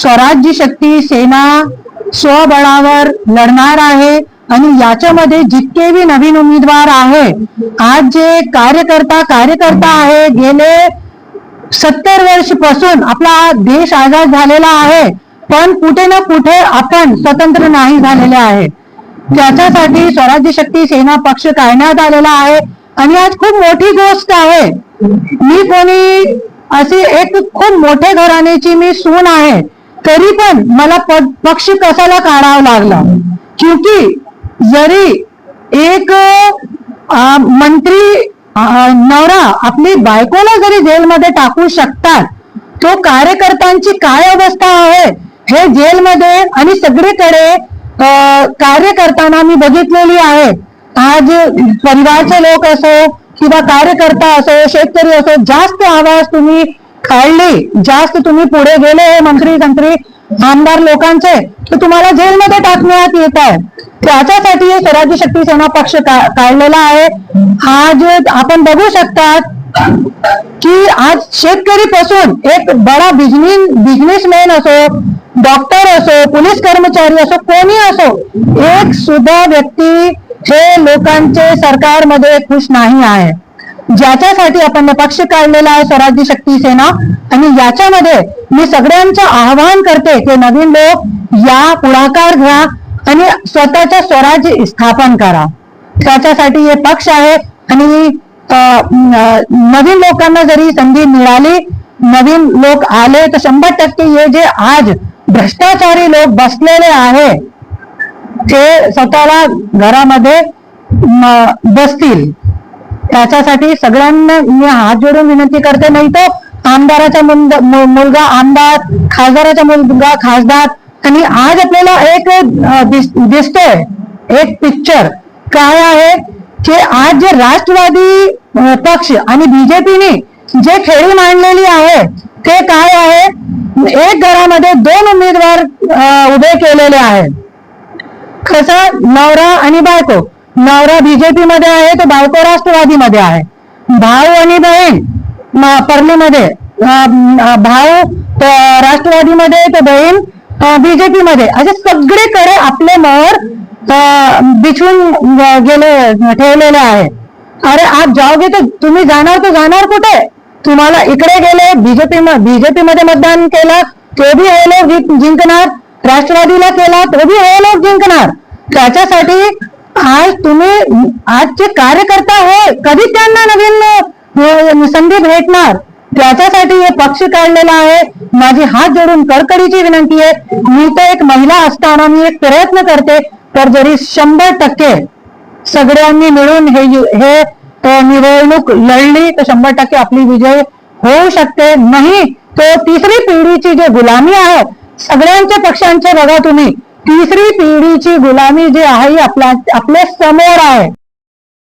स्वराज्य शक्ती सेना स्वबळावर लढणार आहे आणि याच्यामध्ये जितके बी नवीन उमेदवार आहे आज जे कार्यकर्ता कार्यकर्ता आहे गेले सत्तर वर्षपासून आपला देश आजाद झालेला आहे पण कुठे ना कुठे आपण स्वतंत्र नाही झालेले आहे. त्याच्यासाठी स्वराज्य शक्ती सेना पक्ष काढण्यात आलेला आहे आणि आज खूप मोठी गोष्ट आहे. मी कोणी अशी एक खूप मोठ्या घराण्याची मी सून आहे. तरी पण मला प- पक्ष कशाला काढावं लागलं? क्योंकि जरी एक आ, मंत्री नवरा आपली बायकोला जरी जेलमध्ये टाकू शकतात तो कार्यकर्त्यांची काय अवस्था आहे? हे जेलमध्ये आणि सगळीकडे कार्य करताना मी बघितलेली आहे. आज परिवारचे लोक असो किंवा कार्यकर्ता असो शेतकरी असो जास्त आवाज तुम्ही काढली जास्त तुम्ही पुढे गेले हे मंत्री तंत्री आमदार लोकांचे तर तुम्हाला जेलमध्ये टाकण्यात येत आहे. त्याच्यासाठी स्वराज्य शक्ती सेना पक्ष काढलेला आहे. आज आपण बघू शकतात की आज शेतकरी पासून एक बडा बिझनेस बिझनेसमॅन असो डॉक्टर असो पोलीस कर्मचारी असो कोणी असो एक सुद्धा व्यक्ती हे लोकांचे सरकारमध्ये खुश नाही आहे. ज्याच्यासाठी आपण पक्ष काढलेला आहे स्वराज्य शक्ती सेना आणि याच्यामध्ये मी सगळ्यांचं आवाहन करते की नवीन लोक या पुढाकार घ्या आणि स्वतःच्या स्वराज्य स्थापन करा. त्याच्यासाठी हे पक्ष आहे आणि अं, नवीन लोकांना जरी संधी मिळाली नवीन लोक आले तर शंभर टक्के हे जे आज भ्रष्टाचारी लोक बसलेले आहे ते स्वतःला घरामध्ये बसतील. त्याच्यासाठी सगळ्यांना मी हात जोडून विनंती करते. नाही तो आमदाराचा मुलगा आमदार खासदाराचा मुलगा खासदार आणि आज आपल्याला एक दिसतोय एक पिक्चर काय आहे? की आज जे राष्ट्रवादी पक्ष आणि बीजेपीने जे खेळी मांडलेली आहे ते काय आहे? एक घरामध्ये दोन उमेदवार उभे केलेले आहेत. कसं? नवरा आणि बायको. नवरा बीजेपी मध्ये आहे तर बायको राष्ट्रवादी मध्ये आहे. भाऊ आणि बहीण परलीमध्ये भाऊ राष्ट्रवादीमध्ये तर बहीण बीजेपी मध्ये असे सगळीकडे आपले मोर बिछून गेले ठेवलेले आहे. अरे आज जाओगे तर तुम्ही जाणार तर जाणार कुठे? तुम्हाला इकडे गेले बीजेपी बीजेपी मध्ये मतदान केलं ते बी हे लोक जिंकणार. राष्ट्रवादीला केला तो बी हे लोक जिंकणार. त्याच्यासाठी आजचे आज जे कार्यकर्ता हे कधी त्यांना नवीन संधी भेटणार? त्याच्यासाठी हे पक्ष काढलेला आहे. माझी हात जोडून कडकडीची विनंती आहे. मी तर एक महिला असताना मी एक प्रयत्न करते तर जरी शंभर टक्के सगळ्यांनी मिळून हे हे निवडणूक लढली तर शंभर टक्के आपली विजय होऊ शकते. नाही तो तिसरी पिढीची जे गुलामी आहे सगळ्यांच्या पक्षांचे बघा तुम्ही. तिसरी पिढीची गुलामी जी आहे ही आपल्या आपल्यासमोर आहे.